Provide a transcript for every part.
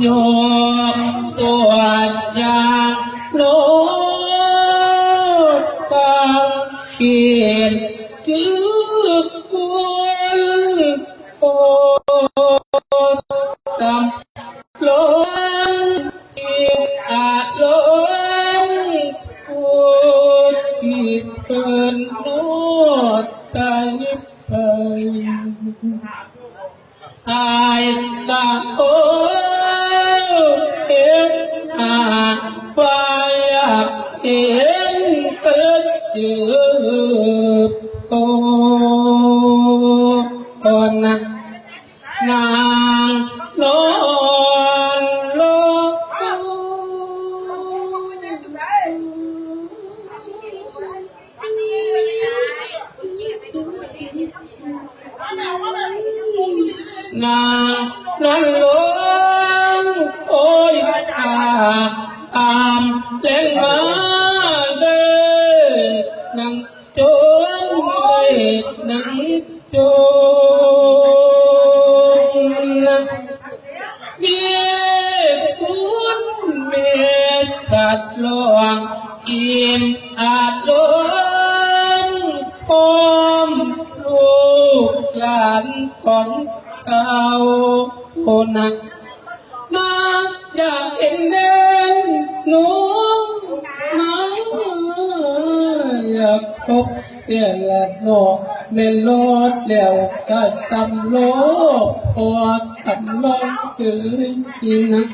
โยตัวอย่า เยสัตว์หลวงอิ่มอาจลวงพร้อมลูกหลานของเขาคนนักมาอยากเห็นเด่นหนูมาอยากพบเตียนละโนเมโลดแล้วก็สำโลพอคำลองคือจริงนะ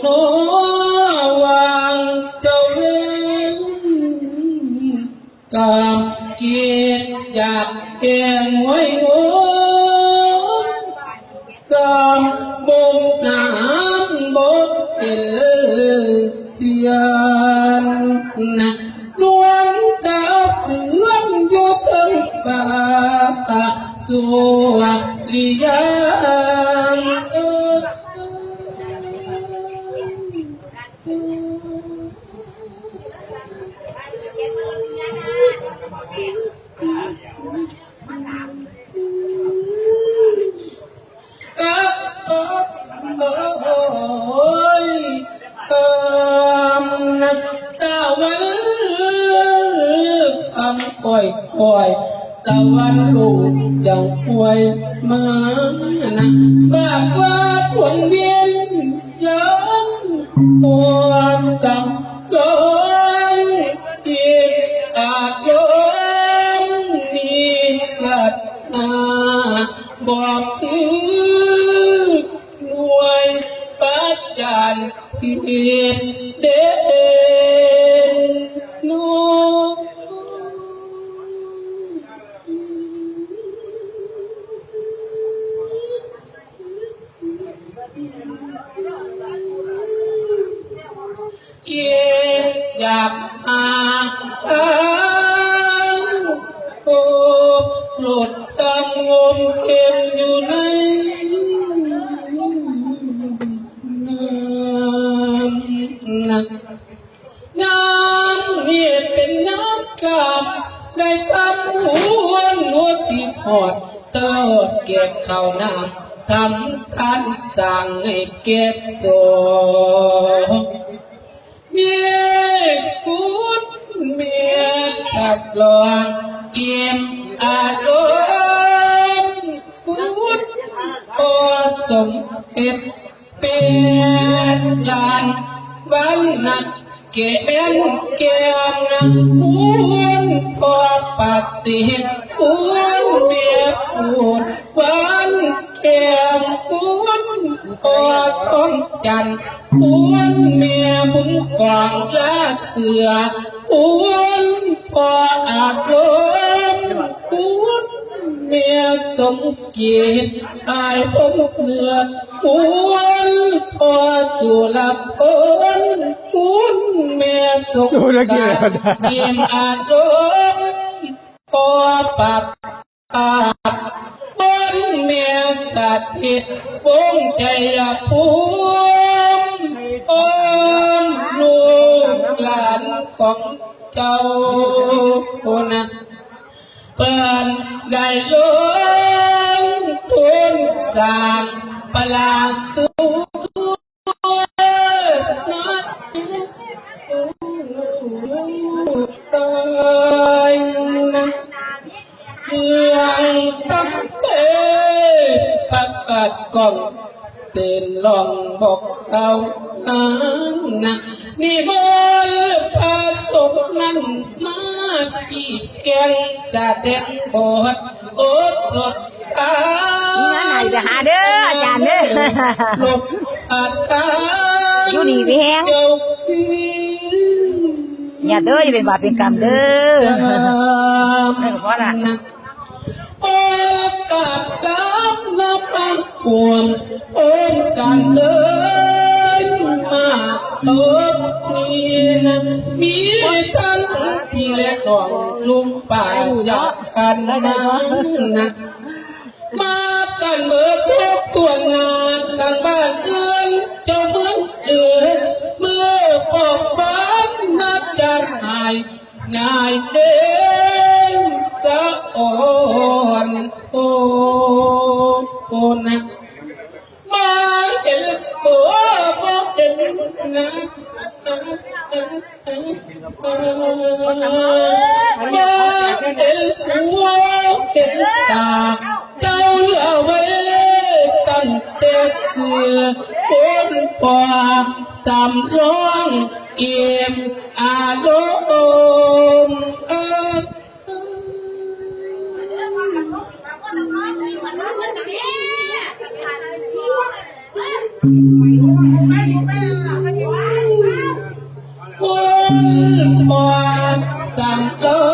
โเบัดนาบอก น้ำน้ำเนี่ยเป็นน้ำกาบได้ทำหัวหัวติดหอดตลอดเก็บเข้าน้ำทำทันสั่งให้เก็บโซเมียพูดเมียขัดลองเอี่ยมอารมณ์พูดโอสมเพ็จ เป็นลานบ้านนักเกณฑ์แก้มนักควรพอปัสสิควรเมียพูดวันแก้มควรพอท้องจันทร์ควรเมียบุญกองยาเสือควรพออาบลมควร เมียสมเกียรติตายผมเนื้อควรพอสุลับคนคุณเมียสมกาเยี่ยมอาจมพอปับอาบคนเมียสัตว์ผิดวงใจละภูมิคนลูกหลานของเจ้านะ ขปินได้ลงทุนสร้างปลา ที่แกงแสดงบทโอดสดตามีงานไหนไปหาเด้ออาจารย์เด้อหลบอา ตาอยู่ดีมีแฮงเจ้าพี่อย่าเด้ออย่าเป็นบาปเป็นกรรมเด้อตามเออเพราะอะไรนะโอกาสตามนับปังปวงโอกาสเดินมาตบนี้นะมีทั้งที่และน้องลุงป่าจากกันนะนะมากันเมื่อทุกตัวงานต่างบ้านเอือนเจ้า สามล้องเอี่ยมอารมณ์เออคนปอสามล้อ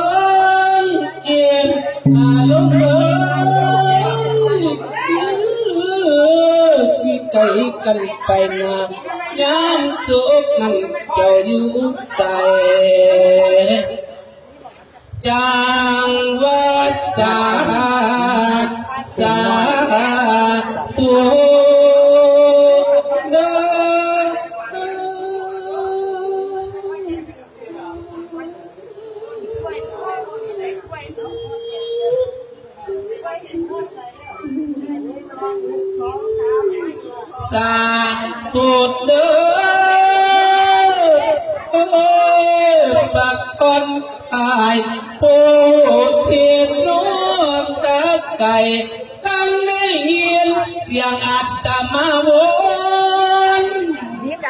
งเอี่ยมอารมณ์เอยสิไกลกันไปนา ยามสุขนั้นเจ้าอยู่ใส่จางวัดสา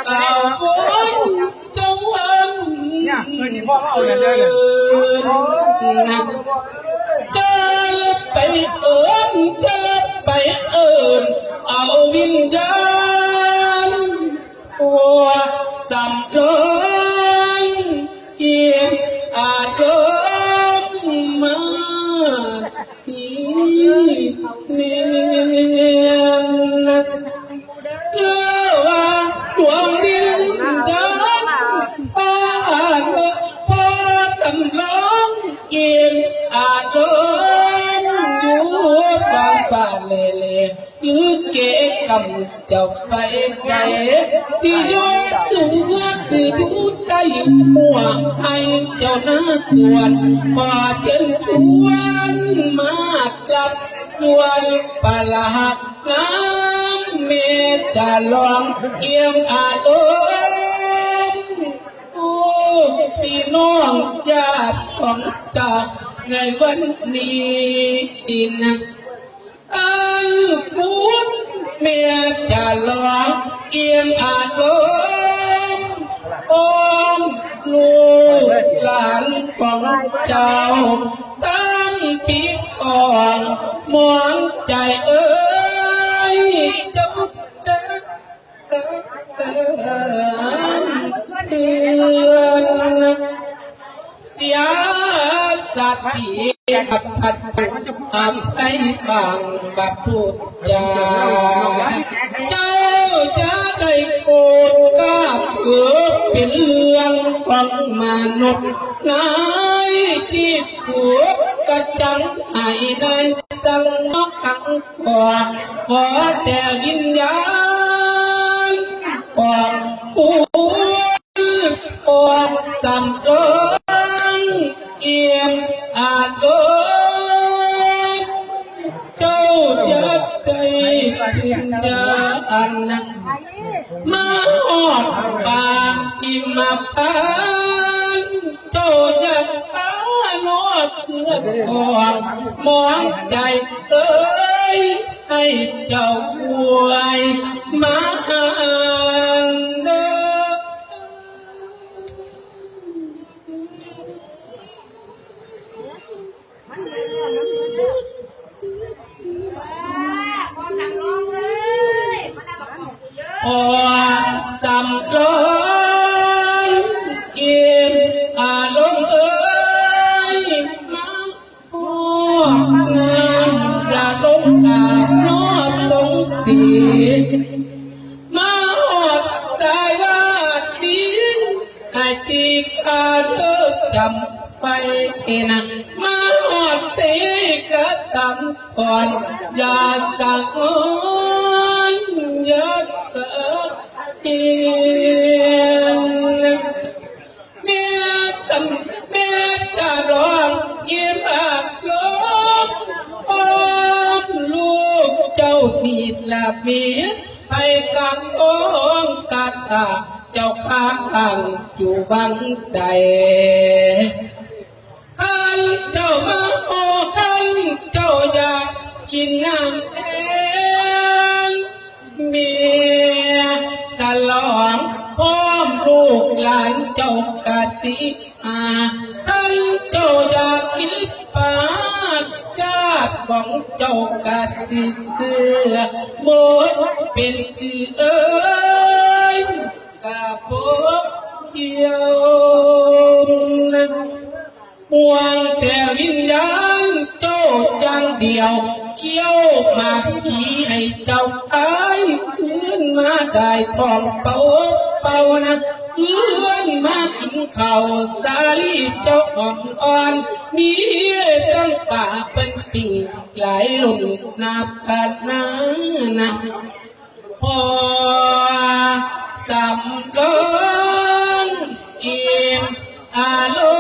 มาวนเอาวนจงวันเกินนะเองเอียอาจลงอยู่บางป่าเลเลหรือเก๋กำเจ้าไฟใดที่ยกตัวคือดูได้หัวให้เจ้าหน้าส่วนพอถึงทวนมากลับส่วนปลาหักน้ำเมจะลองเอี่ยมอาลมโอ้ พี่น้องญาติของเจ้าในวันนี้นะอันคุณเมียจะลองเอี่ยมอาลมโอมลูกหลานของเจ้าตั้งปีกองมองใจเอ้ ขับพัดทำให้บางบัดพูดจาเจ้าจะได้โกรธกล้าเกิดเป็นเรื่องของมนุษย์นายที่สุดกระจังให้ได้สั่งนอกขังขอขอแต่วิญญาณของผู้ของสำเอิงเอียง ถึงเดินนะมาหอดปางอิมาพันโตยังตาโนดเพื่อนกอดมองใจเอ้ยให้เจ้าอวยมาำไปนะมาหอดเสกระตำก่อนอย่าสังยอย่าสักเพียงเมียสันเมียจะร้องยิ้มอกลบอ้อมลูกเจ้ามีละเมียไปกับองค์กาตาเจ้าข้างทางอยู่วังใด กินน้ำแดงเมียจะลองพ้อมลูกหลานเจ้ากะสิอาท่านเจ้าอยากกินปลาญาติของเจ้ากะสิเสือหมดเป็น มาได้ทองเป่าเป่านะคืนมากินข้าวสาลีเจ้าอ่อนอ่อน มีตั้งป่าเป็นปิ่งไหลลุ่นาบขาดนานะพอสำลองเอียงอารม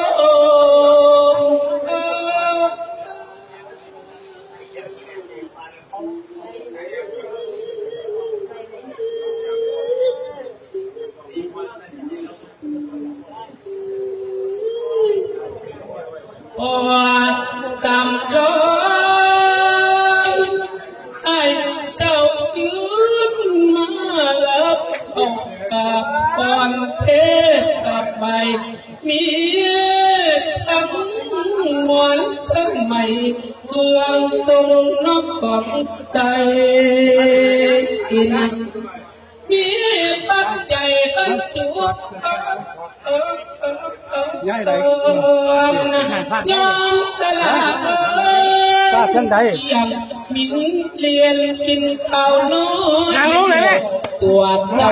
พ ยามสลาเอ้ยทราบจังใดยังมินเรียนกินข้าวน้อยนางลงเลยเลยตัวเจ้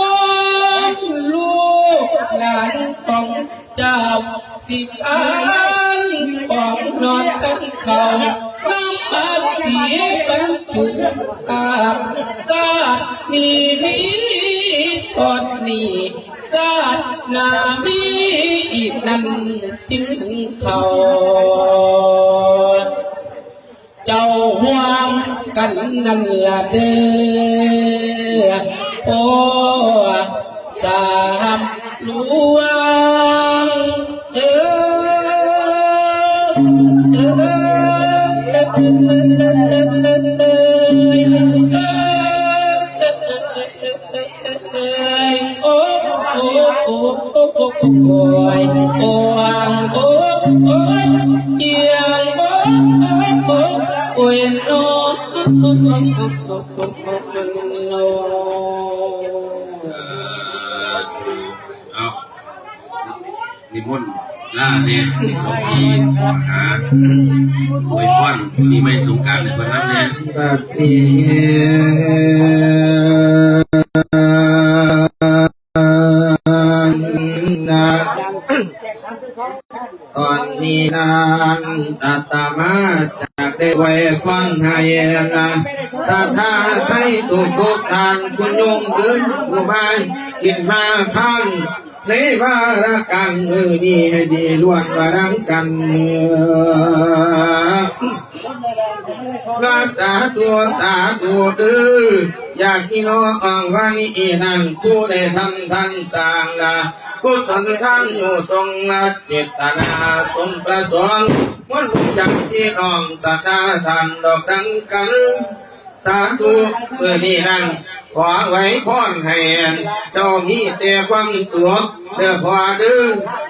องลูกหลานของเจ้าสิทานของนอนทั้งเขาน้ำพันตีบรรจุอาสาดนี่มีกอดนี่สาดนามีอีกนั้นจึงถึงเขาเจ้าห่วงกันนั่นละเด้อโอ้ ยโอ้งโอ้โอ้ยเอียงโอ้โอ้โอ้ยโนโอ้โอ้โอ้โอ้โอ้เอานิมนต์ล่าเนี่ยหลวงพี่มหาอวยพรมีไม่สงกรารในวันนั้นเนี่ย นีนานตัตมาจากได้ไว้ฟังให้นะศรัทธาให้ทุกทุกทานคุณยงขึ้นผู้มากินมาพันในวาระกันมือนี้ให้ดีล้วนวารังกันเมืองรักษาตัวสาตัวดื้ออยากที่น้องว่านี่นั่นผู้ได้ทำทันสร้างนะ กุศลทางอยู่ทรงนัดเจตนาสมประสงค์วันรู้จักที่น้องสัตาทานดอกดังกัน สาธุเมื่อนี้นั่นขอไว้พรให้เจ้ามีแต่ความสุขเด้อพอเด้อ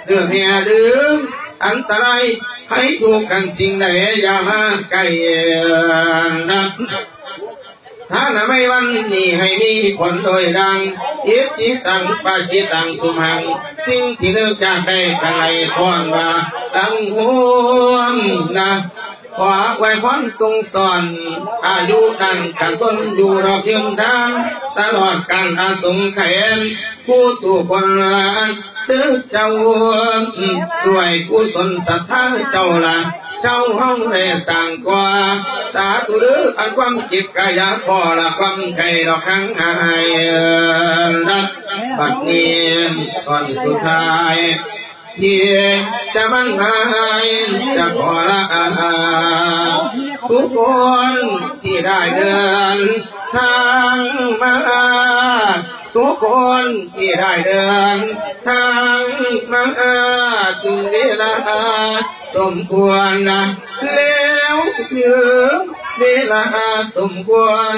เด้อแม่เด้ออันตรายให้ถูกกันสิ่งใดอย่ามาใกล้นะ ถ้าหนาไม่วันนี้ให้มีผลโดยดังอิจิตังปะจิตังตุมัง สิ่งที่เลือกจากได้กันไรพรว่าดังห่วงนะขอไว้พรทรงสอน อายุดันกันต้นอยู่รอเพียงดังตลอดการอาสมแขนผู้สู่คนละตึกเจ้าด้วยกุศลศรัทธาเจ้าละ เจ้าห้องได้สั่งกว่าสาธุหรืออันความจิตกายพอละความไก่ดอกหังหายรักปัดเนียนตอนสุดท้ายที่จะบรรหายจะขอละทุกคนที่ได้เดินทางมา ทุกคนที่ได้เดินทางมาถึงเวลาสมควรนะแล้วถึงเวลาสมควร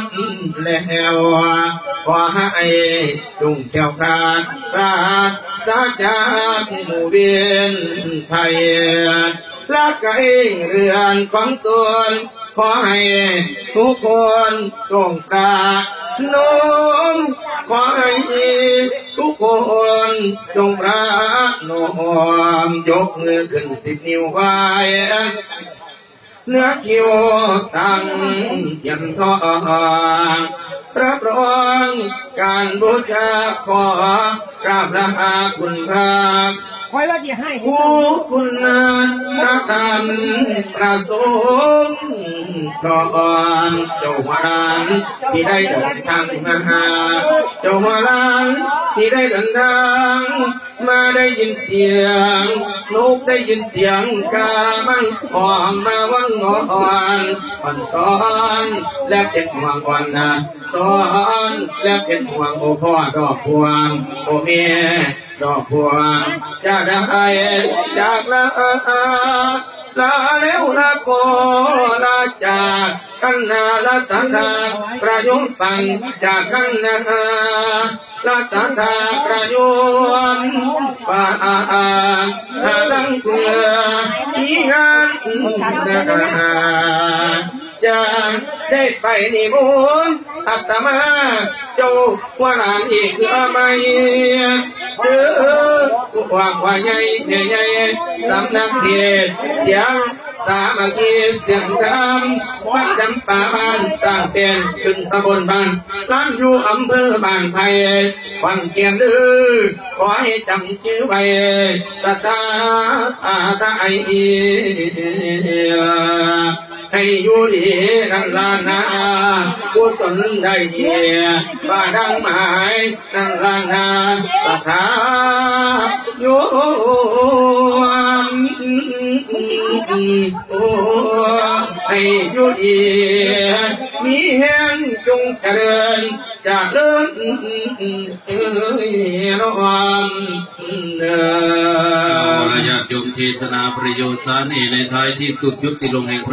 แล้วขอให้จงแก้วคลาดราชาจากหมู่เวียนไทยละไกเรือนของตนขอให้ทุกคนจงกราโน้ม ขอให้ทุกคนจงรักน้มยกมือขึ้นสิบนิ้วไหวเนื้อคิวตั้งเทียนทองรับรองการบูชาขอกราบลาคุณพระคอยว่าจะให้ผู้คุณพระธรรมประสงค์พระองค์เจ้าหัวานที่ได้เดินทางมาหา เจ้าหัวรานที่ได้เดินทางมาได้ยินเสียงนกได้ยินเสียงกามังออกมาวังงอนอ่อนสอนและเป็นห่วงอ่อนนะสอนและเป็นห่วงโอพ่อดอกพวงโอเมียดอกบัวจะได้จากลา ลาแล้วนาโกราจากกันนาลาสันดาประยุงสังจากกันนาลาสันดาประยุงป่าอาลังเถือที่งานนา จะได้ไปนิมนต์อัตมาเจ้าว่าหลานอีกคือไม่เออควาว่าใหญ่ใหญ่สำนักเทศเสียงสามัคคีเสียงธรรมวัดจำปาบ้านสร้างเป็นขึ้นตำบลบ้านร้านอยู่อำเภอบานไผ่วังเกียนดื้อขอให้จำชื่อไว้สตาอาตาไอ ให้อยู่ดีนั่นลานากุศลได้เยียบ้าดังหมายนั่นลานาสถาโยมให้อยู่ดีมีแห่งจงเจริญจากเดินเอ้ยน้อมเด้เอาอละญาติโยมเทศนาประโยชน์สารเอในท้ายที่สุดยุติลงแห่งพระ